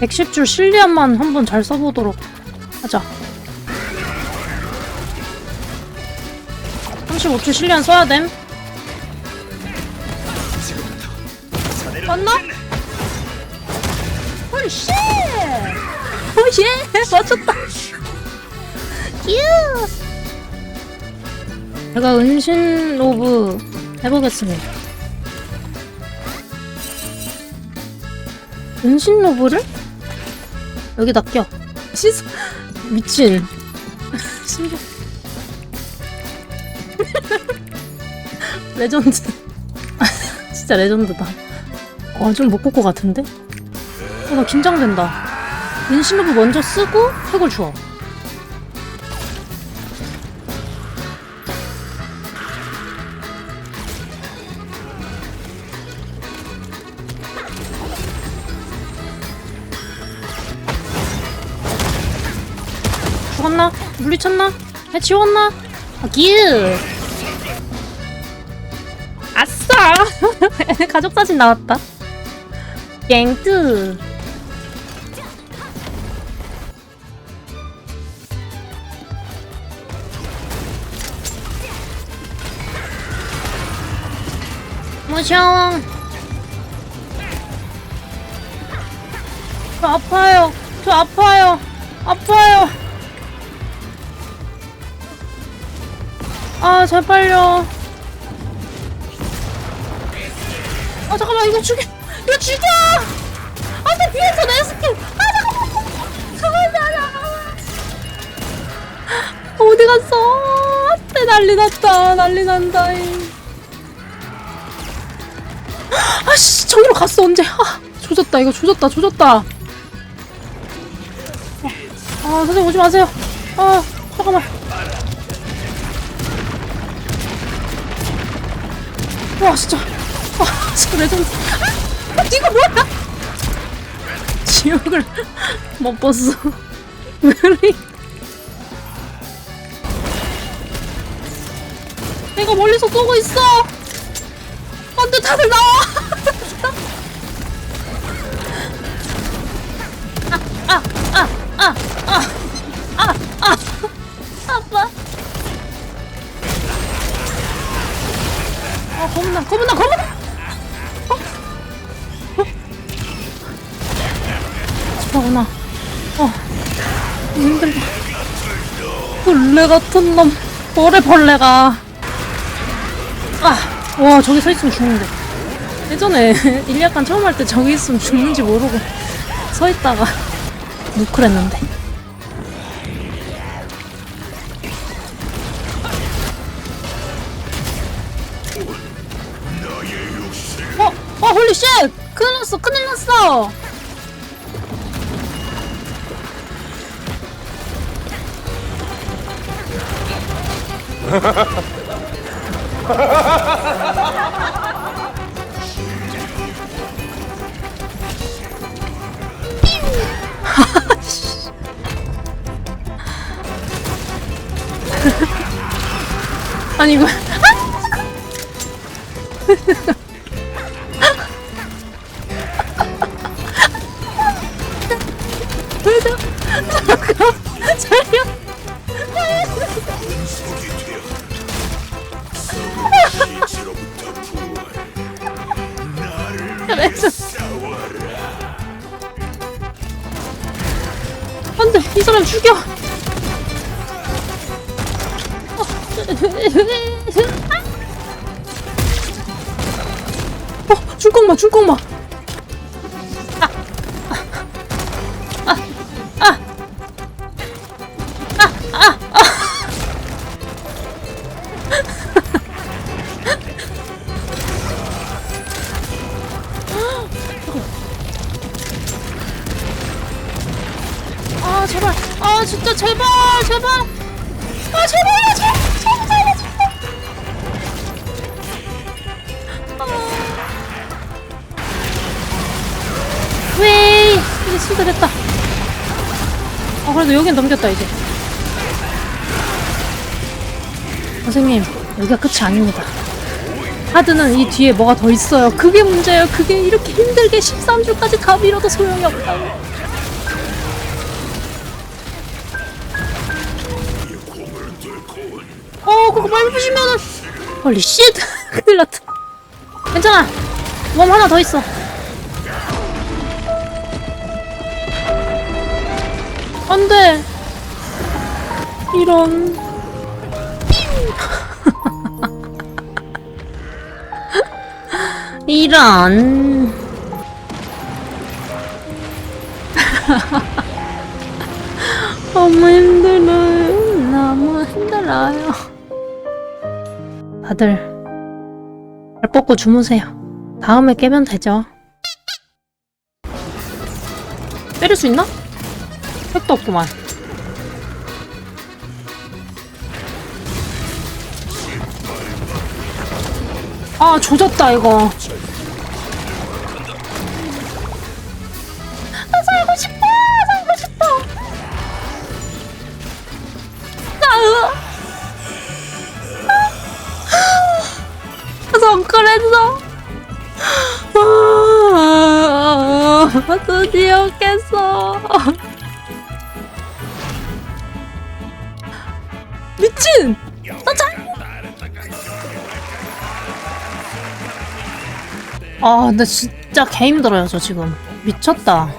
(110줄) 실리안만 한번 잘 써보도록 하자 35줄 실리안 써야 됨 맞나? 홀리 쉣! 오예! 맞췄다! 유! 제가 은신 로브 해보겠습니다. 은신 로브를? 여기다 껴. 시스 미친. 신기해. 레전드. 진짜 레전드다. 어, 좀못 꽂을 것 같은데? 어, 나 긴장된다. 은신로브 먼저 쓰고 핵을 주워. 죽었나? 물리쳤나? 해 지웠나? 아, 기 아싸! 가족 사진 나왔다. 갱뜨. 무셔. 저 아파요. 저 아파요. 아파요. 아, 제발요. 아, 잠깐만, 이거 죽여. 이거 죽여! 아, 내 뒤에서 내 스킬. 아, 잠깐만. 잠깐만. 어디 갔어? 내 난리 났다. 난리 난다. 이. 아씨, 저기로 갔어, 언제. 아, 조졌다. 이거 조졌다. 조졌다. 아, 선생님 오지 마세요. 아, 잠깐만. 와 진짜. 와 진짜 레전드. 아, 이거 뭐야? 지옥을 못 봤어. 왜리 내가 멀리서 쏘고 있어. 안돼 다들 나와 아 검은나 검은나 검은나 어? 어? 집하구나. 어 힘들다. 벌레 같은 놈. 벌레 벌레가. 아와 저기 서 있으면 죽는데. 예전에 일약간 처음 할 때 저기 있으면 죽는지 모르고 서 있다가 누클했는데 났어 큰일 났어. 아니 이거 살려 그래서 안돼 이 사람 죽여. 어 줄kok마 줄kok마 아 진짜 제발 제발. 아 제발 제발 제발 제발 제발. 아. 왜? 이제 수술했다. 아 그래도 여긴 넘겼다 이제. 선생님 여기가 끝이 아닙니다. 하드는 이 뒤에 뭐가 더 있어요? 그게 문제예요. 그게 이렇게 힘들게 13줄까지 다 밀어도 소용이 없다고 어 그거 밟으시면은 헐리 쉣 큰일 났다. 괜찮아. 웜 하나 더 있어. 안돼. 이런. 이런. 너무 힘들어요. 너무 힘들어요 다들 발 뻗고 주무세요. 다음에 깨면 되죠. 때릴 수 있나? 택도 없구만. 아 조졌다 이거. 나 살고 싶어 살고 싶어. 나 아, 드디어 깼어 미친 나잘 아, 근데 진짜 개 힘들어요, 저 지금. 미쳤다.